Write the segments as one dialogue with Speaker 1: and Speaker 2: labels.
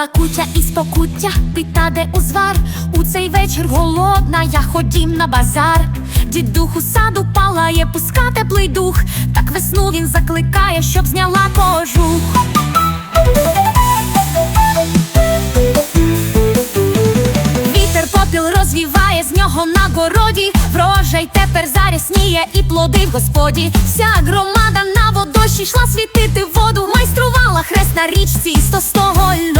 Speaker 1: Стала кутя із покуття, пита де узвар. У цей вечір голодна, я ходім на базар. Дідух у саду палає, пуска теплий дух. Так весну він закликає, щоб зняла кожух. Вітер попіл розвіває з нього на городі. Врожай тепер зарясніє і плоди в господі. Вся громада на водощі йшла світити воду. Майструвала хрест на річці із тостого льоду.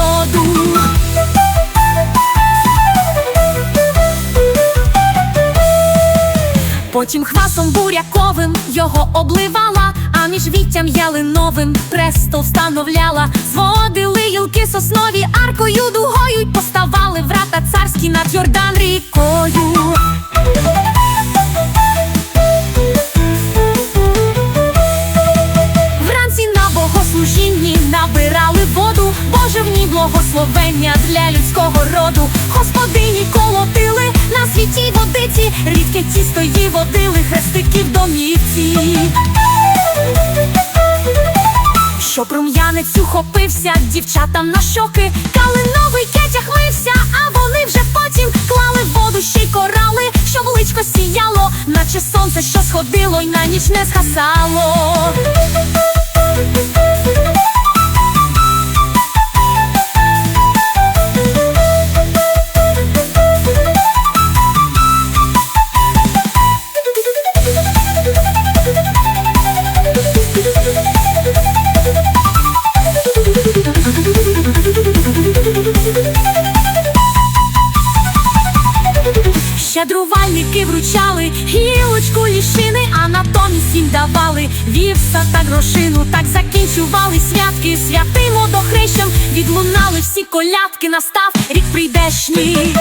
Speaker 1: Потім хвасом буряковим його обливала, а між віттям ялиновим престол встановляла. Зводили гілки соснові аркою дугою й поставали врата царські над Йордан рікою. Вранці на богослужінні набирали воду, Боже в ній благословення для людського роду. Господині колотили на водиці, рідке тісто її водили, хрестики в домівці. Щоб рум'янець ухопився дівчатам на щоки, калиновий кетях мився, а вони вже потім клали воду ще й корали, щоб личко сіяло, наче сонце, що сходило й на ніч не згасало. Щедрувальники вручали гілочку лішини, а натомість їм давали вівса та грошину. Так закінчували святки святим водохрещем. Відлунали всі колядки, настав рік прийдешній.